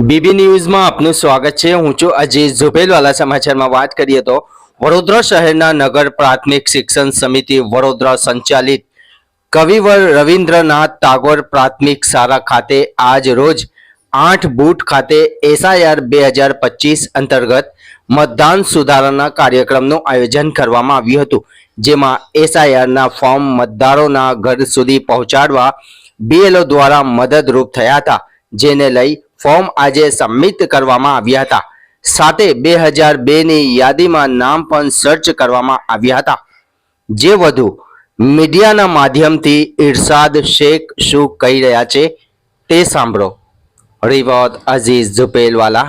BB ન્યૂઝમાં આપનું સ્વાગત છે. હું છું અજય ઝુબેલવાલા. સમાચારમાં વાત કરીએ તો વડોદરા શહેરના નગર પ્રાથમિક શિક્ષણ સમિતિ વડોદરા સંચાલિત કવિવર રવિન્દ્રનાથ ટાગોર પ્રાથમિક શાળા ખાતે આજ રોજ આઠ બૂટ ખાતે એસઆઈઆર બે હજાર પચીસ અંતર્ગત મતદાન સુધારાના કાર્યક્રમનું આયોજન કરવામાં આવ્યું હતું. જેમાં એસઆઈઆરના ફોર્મ મતદારોના ઘર સુધી પહોંચાડવા બીએલઓ દ્વારા મદદરૂપ થયા હતા. જેને લઈ ફોર્મ આજે સબમિટ કરવામાં આવ્યા હતા. સાથે બે હજાર બેની યાદીમાં નામ પણ સર્ચ કરવામાં આવ્યા હતા. જે વધુ, મીડિયાના માધ્યમથી ઇરશાદ શેખ શું કહી રહ્યા છે તે સાંભળો. રિવોત અઝીઝ ઝુપેલવાલા.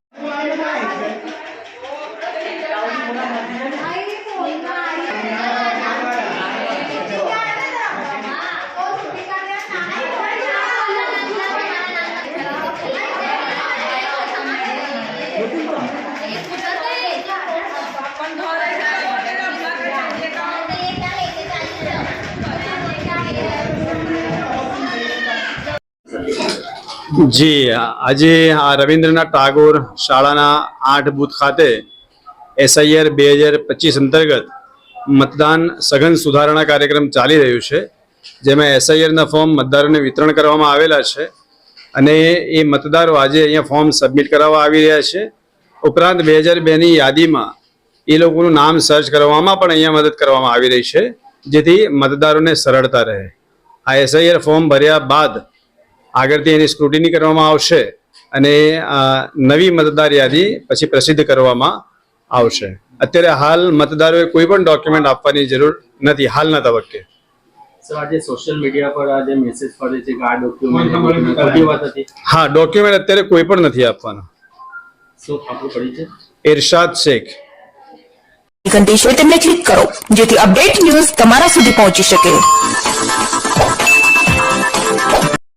જી, આજે આ રવિન્દ્રનાથ ટાગોર શાળાના આઠ બૂથ ખાતે એસઆઈઆર બે હજાર પચીસ અંતર્ગત મતદાન સઘન સુધારણા કાર્યક્રમ ચાલી રહ્યું છે, જેમાં એસઆઈઆરના ફોર્મ મતદારોને વિતરણ કરવામાં આવેલા છે અને એ મતદારો આજે અહીંયા ફોર્મ સબમિટ કરાવવા આવી રહ્યા છે. ઉપરાંત બે હજાર બેની યાદીમાં એ લોકોનું નામ સર્ચ કરવામાં પણ અહીંયા મદદ કરવામાં આવી રહી છે, જેથી મતદારોને સરળતા રહે. આ એસઆઈઆર ફોર્મ ભર્યા બાદ આગળથી એની સ્ક્રુટિની કરવામાં આવશે અને નવી મતદાર યાદી પછી પ્રસિદ્ધ કરવામાં આવશે. અત્યારે હાલ મતદારોએ કોઈ પણ ડોક્યુમેન્ટ આપવાની જરૂર નથી હાલના તબક્કે. સોશિયલ મીડિયા પર આજે મેસેજ ફરે છે કે આ ડોક્યુમેન્ટ ખોટી વાત હતી. હા ડોક્યુમેન્ટ અત્યારે કોઈ પણ નથી આપવાના. ઇરશાદ શેખ. ઘંટી છે તેમને ક્લિક કરો જેથી અપડેટ ન્યૂઝ તમારા સુધી પહોંચી શકે.